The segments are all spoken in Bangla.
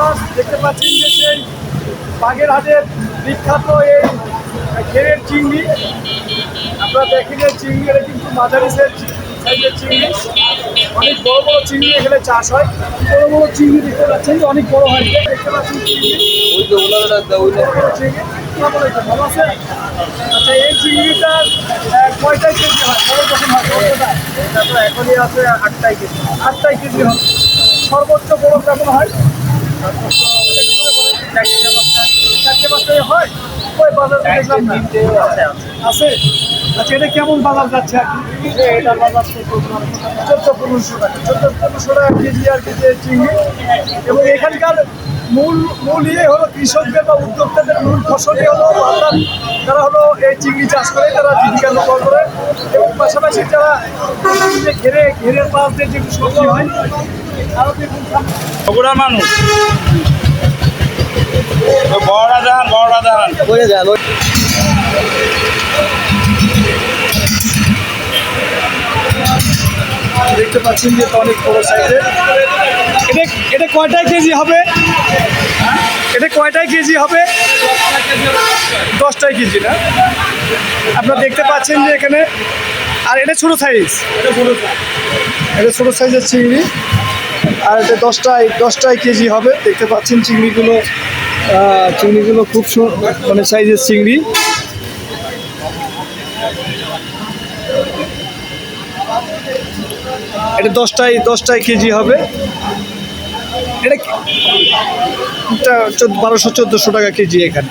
ভিউয়ার্স দেখতে পাচ্ছেন যে সেই বাগেরহাটের বিখ্যাত এই ঘেরের চিংড়ি। আপনারা দেখেন এই চিংড়ি এটা কিন্তু মাঝারি সাইজের চিংড়ি। অনেক বড় বড় চিংড়ি এখানে চাষ হয়। বড় বড় চিংড়ি দেখতে পাচ্ছেন যে অনেক বড় হয়। দেখতে পাচ্ছেন চিংড়ি? আচ্ছা এই চিংড়িটার আহ, কয়টায় কেজি হয়? বড় যখন হয় এটা এখনই আছে আটটাই কেজি। আটটাই কেজি হয়। সর্বোচ্চ বড় কেমন হয়? ওই বাজার। আছে এটা কেমন বাজার যাচ্ছে চোদ্দ চোদ্দ কেজি আর চিংড়ি এবং এখানকার মূল মূল হলো বা উদ্যোক্তাদের মূল তারা হলো এই চিংড়ি চাষ করে তারা জীবিকা নির্বাহ করে এবং পাশাপাশি যারা ঘেরে ঘেরের পাশ দিয়ে যে সবজি হয় বগুড়ার মানুষ। ওই বড়রা দেখান বড়রা দেখান বলে দেন দেখতে পাচ্ছেন যে অনেক বড় সাইজের। এটা এটা কয়টায় কেজি হবে? এটা কয়টায় কেজি হবে? দশটায় কেজি না? আপনারা দেখতে পাচ্ছেন যে এখানে আর এটা ছোট সাইজ। এটা ছোট সাইজের চিংড়ি। আর এটা দশটায় দশটায় কেজি হবে। দেখতে পাচ্ছেন চিংড়িগুলো চিংড়িগুলো খুব মানে সাইজের চিংড়ি। এটা দশটায় দশটায় কেজি হবে। এটা বারোশো, চোদ্দোশো টাকা কেজি এখানে।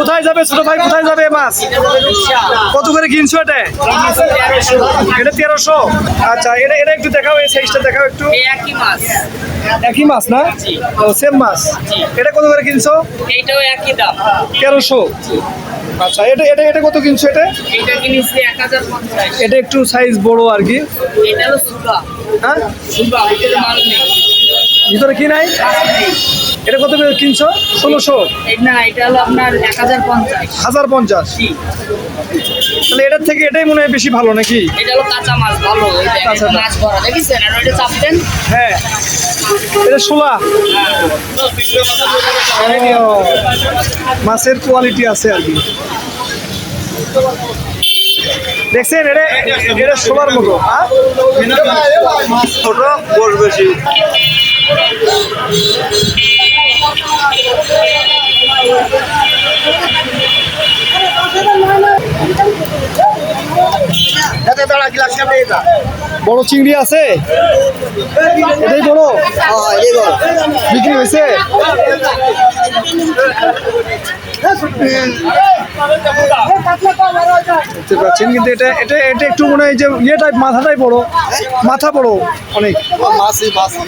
কোথায় যাবে ছোট ভাই? কোথায় যাবে মাছ? কত করে কিনছো এটা? এটা তেরোশো। আচ্ছা এটা এটা একটু দেখাও এই সাইজটা দেখাও একটু। একই মাছ। না? ও সেম মাছ। এটা কত করে কিনছো? এইটাও একই দাম। তেরোশো। আচ্ছা এটা এটা এটা কত কিনছো এটা? এইটা কিনেছি এক হাজার পঞ্চাশ। এটা একটু সাইজ বড় আর কি। এটা হলো সুগা। হ্যাঁ? সুগা ভিতরে মাল নেই। ভিতরে কি নাই। এটা কত কিনছো ষোলোশো? না এটা হলো আপনার এক হাজার পঞ্চাশ। হাজার পঞ্চাশ? তাহলে এটার থেকে এটাই মনে হয় বেশি ভালো নাকি? এটা হলো কাঁচা মাছ ভালো। কাঁচা মাছ। মাছ ভরা দেখেছেন? আর ওইটা চাপতেন হ্যাঁ। এটা শোলা মাছের কোয়ালিটি আছে আর কি। দেখছেন? এটা এটা শোলার মতো হ্যাঁ? ছোট গোস বড় চিংড়ি আছে? এটাই বড়? হ্যাঁ বিক্রি হয়েছে? দেখতে পাচ্ছেন কিন্তু এটা এটা এটা একটু মনে হয় যে ইয়েটাই মাথাটাই বড় মাথা বড় অনেক মাসি মাসি